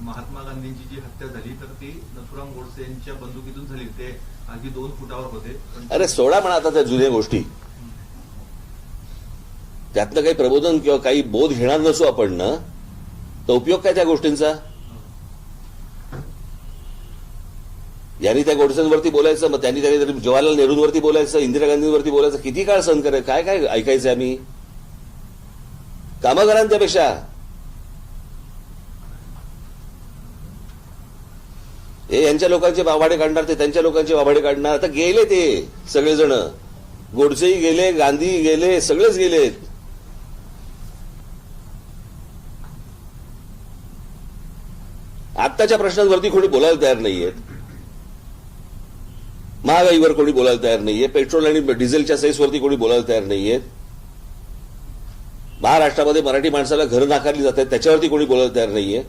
महात्मा गांधींची जी हत्या झाली तर ती नथुराम गोडसे यांच्या बंदुकीतून झाली. ते अगदी दोन फुटावर होते अरे सोडा म्हणा आता त्या जुन्या गोष्टी. त्यातनं काही प्रबोधन किंवा काही बोध घेणार नसू आपण ना तर उपयोग काय त्या गोष्टींचा? यांनी त्या गोडसेंवरती बोलायचं मग त्यांनी त्या जवाहरलाल नेहरूंवरती बोलायचं इंदिरा गांधींवरती बोलायचं किती काळ सहन करायचं काय काय ऐकायचं आम्ही? कामं करा त्यापेक्षा हे यांच्या लोकांचे वाभाडे काढणार ते त्यांच्या लोकांचे वाभाडे काढणार. आता गेले ते सगळेजण. गोडसेही गेले गांधी गेले सगळेच गेलेत आत्ताच्या प्रश्नांवरती कोणी बोलायला तयार नाहीयेत. महागाईवर कोणी बोलायला तयार नाहीये पेट्रोल आणि डिझेलच्या सेसवरती कोणी बोलायला तयार नाहीयेत. महाराष्ट्रामध्ये मराठी माणसाला घरं नाकारली जात आहेत त्याच्यावरती कोणी बोलायला तयार नाहीये